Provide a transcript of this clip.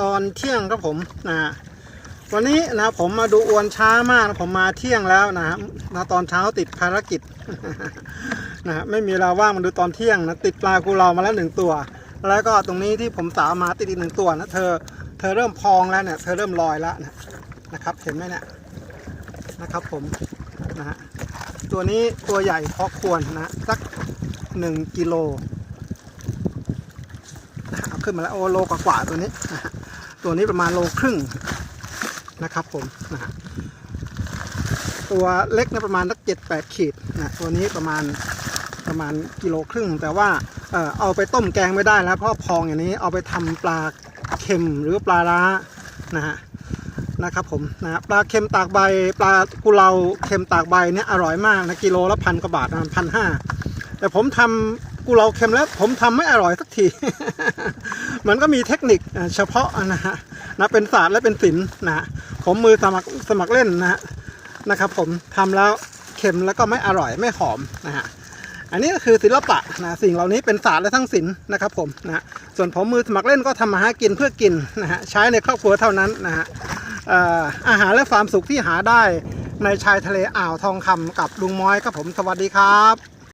ตอนเที่ยงครับผมนะฮะวันนี้นะผมมาดูอวนช้ามากผมมาเที่ยงแล้วนะฮะมาตอนเช้าติดภารกิจนะฮะไม่มีเวลาว่างมาดูตอนเที่ยงนะติดปลากูเรามาแล้วหนึ่งตัว แล้วก็ตรงนี้ที่ผมสาวมาติดอีกหนึ่งตัวนะเธอเธอเริ่มพองแล้วเนี่ยเธอเริ่มลอยแล้วนะนะครับเห็นไหมเนี่ยนะครับผมนะฮะตัวนี้ตัวใหญ่พอควรนะสักหนึ่งกิโลเอาขึ้นมาแล้วโอโลกว่าตัวนี้นะ ตัวนี้ประมาณโลครึ่งนะครับผมนะฮะตัวเล็กนะประมาณสักเจ็ดแปดขีดนะตัวนี้ประมาณประมาณกิโลครึ่ง แต่ว่าเออเอาไปต้มแกงไม่ได้แล้ว เพราะพองอย่างนี้เอาไปทำปลาเค็มหรือปลาร้านะฮะนะครับผมนะฮะปลาเค็มตากใบปลากุเลาเค็มตากใบเนี่ยอร่อยมากนะกิโลละพันกว่าบาทประมาณพันห้าแต่ผมทำ กุเลาเค็มแล้วผมทำไม่อร่อยสักที มันก็มีเทคนิคเฉพาะนะฮะนะเป็นศาสตร์และเป็นศิลป์นะผมมือสมัครสมัครเล่นนะฮะนะครับ ผมทำแล้วเค็มแล้วก็ไม่อร่อยไม่หอมนะฮะอันนี้ก็คือศิลปะนะสิ่งเหล่านี้เป็นศาสตร์และทั้งศิลป์นะครับ ผมนะส่วนผมมือสมัครเล่นก็ทำมาหากินเพื่อกินนะฮะใช้ในครอบครัวเท่านั้นนะฮะเอ่ออาหารและความสุขที่หาได้ในชายทะเลอ่าวทองคำกับลุงม้อยครับผมสวัสดีครับ